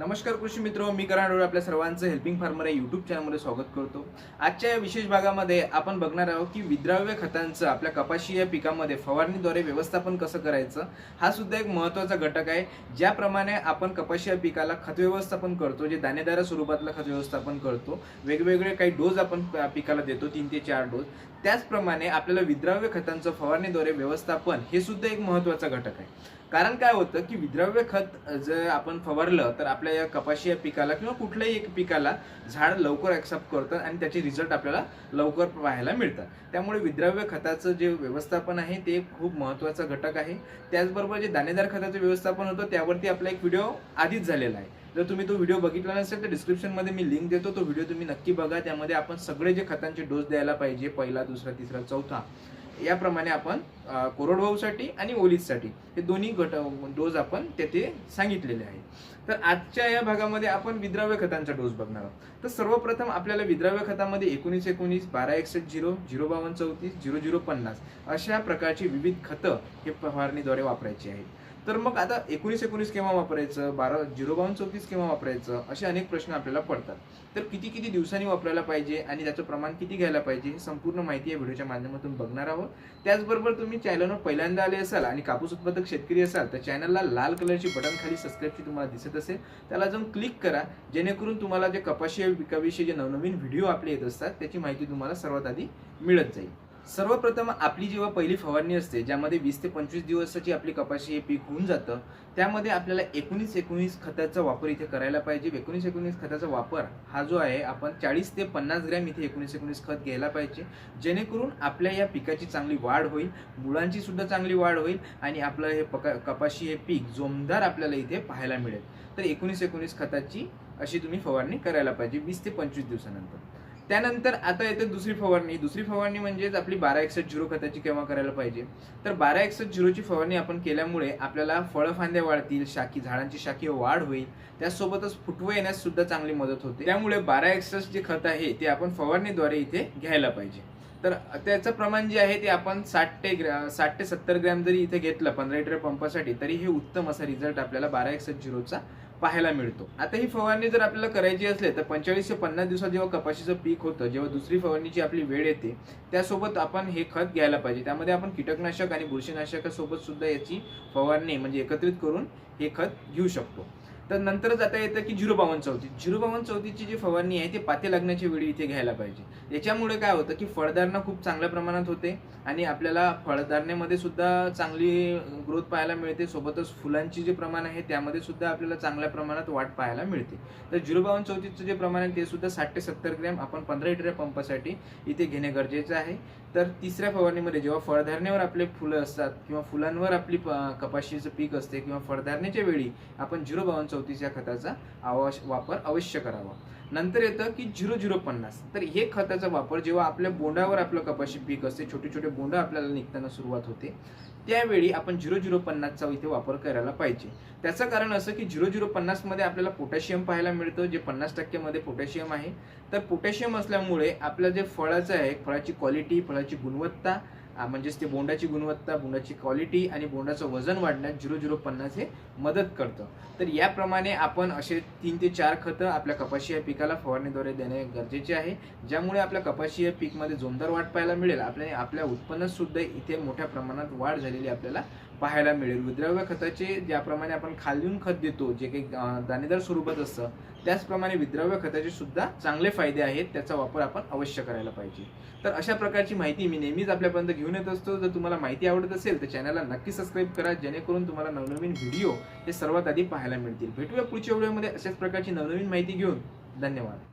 नमस्कार कृषी मित्र मी करण आपल्या सर्वांचं हेल्पिंग फार्मर या युट्यूब चॅनलमध्ये स्वागत करतो. आजच्या या विशेष भागामध्ये आपण बघणार आहोत की विद्राव्य खतांचं आपल्या कपाशी या पिकामध्ये फवारणीद्वारे व्यवस्थापन कसं करायचं हा सुद्धा एक महत्त्वाचा घटक आहे. ज्याप्रमाणे आपण कपाशी या पिकाला खत व्यवस्थापन करतो जे दाणेदार स्वरूपातलं खत व्यवस्थापन करतो वेगवेगळे काही डोस आपण पिकाला देतो तीन ते चार डोस त्याचप्रमाणे आपल्याला विद्राव्य खतांचं फवारणीद्वारे व्यवस्थापन हे सुद्धा एक महत्त्वाचा घटक आहे. कारण काय होतं की विद्राव्य खत जर आपण फवारलं तर आपल्या या कपाशी या पिकाला किंवा कुठल्याही एक पिकाला झाड लवकर ॲक्सेप्ट करतं आणि त्याचे रिझल्ट आपल्याला लवकर पाहायला मिळतात. त्यामुळे विद्राव्य खताचं जे व्यवस्थापन आहे ते खूप महत्त्वाचा घटक आहे. त्याचबरोबर जे दाणेदार खताचं व्यवस्थापन होतं त्यावरती आपला एक व्हिडिओ आधीच झालेला आहे. जर तुम्ही तो व्हिडिओ बघितला नसेल तर डिस्क्रिप्शनमध्ये मी लिंक देतो. तो व्हिडिओ तुम्ही नक्की बघा. त्यामध्ये आपण सगळे जे खतांचे डोस द्यायला पाहिजे पहिला दुसरा तिसरा चौथा याप्रमाणे आपण कोरडवाहूसाठी आणि ओलीसाठी हे दोन्ही गट डोस आपण तेथे सांगितलेले आहे तर आजच्या या भागामध्ये आपण विद्राव्य खतांचा डोस बघणार आहोत. तर सर्वप्रथम आपल्याला विद्राव्य खतामध्ये एकोणीस एकोणीस बारा एकसष्ट झिरो झिरो बावन्न चौतीस झिरो झिरो पन्नास अशा प्रकारची विविध खतं हे फवारणीद्वारे वापरायची आहेत. तर मग आता एकोणीस एकोणीस केव्हा वापरायचं? बारा झिरो बावन्न चौतीस केव्हा वापरायचं? असे अनेक प्रश्न आपल्याला पडतात. तर किती किती दिवसांनी वापरायला पाहिजे आणि त्याचं प्रमाण किती घ्यायला पाहिजे हे संपूर्ण माहिती या व्हिडिओच्या माध्यमातून बघणार आहोत. त्याचबरोबर तुम्ही चॅनलवर पहिल्यांदा आले असाल आणि कापूस उत्पादक शेतकरी असाल तर चॅनलला लाल कलरची बटन खाली सबस्क्राईबची तुम्हाला दिसत असेल. त्याला जाऊन क्लिक करा जेणेकरून तुम्हाला जे कपाशी पिकाविषयी जे नवनवीन व्हिडिओ आपले येत असतात त्याची माहिती तुम्हाला सर्वात आधी मिळत जाईल. सर्वप्रथम आपली जेव्हा पहिली फवारणी असते ज्यामध्ये वीस ते पंचवीस दिवसाची आपली कपाशी हे पीक होऊन जातं त्यामध्ये आपल्याला एकोणीस एकोणीस खताचा वापर इथे करायला पाहिजे. एकोणीस एकोणीस खताचा वापर हा जो आहे आपण चाळीस ते पन्नास ग्रॅम इथे एकोणीस एकोणीस खत घ्यायला पाहिजे. जेणेकरून आपल्या या पिकाची चांगली वाढ होईल मुळांची सुद्धा चांगली वाढ होईल आणि आपलं हे पका कपाशी हे पीक जोमदार आपल्याला इथे पाहायला मिळेल. तर एकोणीस एकोणीस खताची अशी तुम्ही फवारणी करायला पाहिजे वीस ते पंचवीस दिवसानंतर. त्यानंतर आता येते दुसरी फवारणी. दुसरी फवारणी म्हणजेच आपली बारा एकसष्ट झिरो खताची केव्हा करायला पाहिजे? तर बारा एकसष्ट झिरोची फवारणी आपण केल्यामुळे आपल्याला फळफांद्या वाढतील शाखी झाडांची शाखी वाढ होईल. त्यासोबतच फुटवं येण्यास सुद्धा चांगली मदत होते. त्यामुळे बारा एकसष्ट जे खत आहे ते आपण फवारणीद्वारे इथे घ्यायला पाहिजे. तर त्याचं प्रमाण जे आहे ते आपण साठ ते ग्रॅ साठ ते सत्तर ग्रॅम जरी इथे घेतलं पंधरा लिटर पंपासाठी तरी हे उत्तम असा रिझल्ट आपल्याला बारा एकसष्ट झिरोचा पाहायला मिळतो. आता ही फवारणी जर आपल्याला करायची असले तर पंचेचाळीस ते पन्नास दिवसात जेव्हा कपाशीचं पीक होतं जेव्हा दुसरी फवारणीची आपली वेळ येते त्यासोबत आपण हे खत घ्यायला पाहिजे. त्यामध्ये आपण कीटकनाशक आणि बुरशीनाशकासोबत सुद्धा याची फवारणी म्हणजे एकत्रित करून हे खत घेऊ शकतो. तर नंतरच आता येतं की झिरो बावन्न चौथी झिरो बावन्न चौथीची जी फवारणी आहे ती पाते लागण्याच्या वेळी इथे घ्यायला पाहिजे. याच्यामुळे काय होतं की फळधारणा खूप चांगल्या प्रमाणात होते आणि आपल्याला फळधारणेमध्ये सुद्धा चांगली ग्रोथ पाहायला मिळते. सोबतच फुलांची जे प्रमाण आहे त्यामध्ये सुद्धा आपल्याला चांगल्या प्रमाणात वाट पाहायला मिळते. तर झिरो बावन्न चौथीचं जे प्रमाण आहे ते सुद्धा साठ ते सत्तर ग्रॅम आपण पंधरा लिटर पंपासाठी इथे घेणे गरजेचं आहे. तर तिसऱ्या फवारणीमध्ये जेव्हा फळधारणेवर आपले फुलं असतात किंवा फुलांवर आपली प- कपाशीचं पीक असते किंवा फळधारणेच्या वेळी आपण झिरो बावन्न चौतीस या खताचा आवश वापर अवश्य करावा. नंतर येतं की झिरो झिरो पन्नास. तर हे खताचा वापर जेव्हा आपल्या बोंडावर आपलं कपाशी पीक असते छोटे छोटे बोंड आपल्याला निघताना सुरुवात होते त्यावेळी आपण झिरो झिरो पन्नासचा इथे वापर करायला पाहिजे. त्याचं कारण असं की झिरो झिरो पन्नासमध्ये आपल्याला पोटॅशियम पाहायला मिळतं जे पन्नास टक्क्यामध्ये पोटॅशियम आहे. तर पोटॅशियम असल्यामुळे आपलं जे फळाचं आहे फळाची क्वालिटी फळाची गुणवत्ता म्हणजेच ते बोंडाची गुणवत्ता बोंडाची क्वालिटी आणि बोंडाचं वजन वाढण्यात झिरो झिरो पन्नास हे मदत करतं. तर याप्रमाणे आपण असे तीन ते चार खतं आपल्या कपाशी या पिकाला फवारणीद्वारे देणे गरजेचे आहे. ज्यामुळे आपल्या कपाशी या पीकमध्ये जोमदार वाढ पाहायला मिळेल. आपल्या आपल्या उत्पन्नातसुद्धा इथे मोठ्या प्रमाणात वाढ झालेली आपल्याला पाहायला मिळेल. विद्राव्य खताचे ज्याप्रमाणे आपण खालून खत देतो जे काही दाणेदार स्वरूपात असतं त्याचप्रमाणे विद्राव्य खताचे सुद्धा चांगले फायदे आहेत त्याचा वापर आपण अवश्य करायला पाहिजे. तर अशा प्रकारची माहिती मी नेहमीच आपल्यापर्यंत घेऊन येत असतो. जर तुम्हाला माहिती आवडत असेल तर चॅनलला नक्की सबस्क्राईब करा जेणेकरून तुम्हाला नवनवीन व्हिडिओ हे सर्वात आधी पाहायला मिळतील. भेटूया पुढच्या व्हिडिओमध्ये अशाच प्रकारची नवनवीन माहिती घेऊन. धन्यवाद.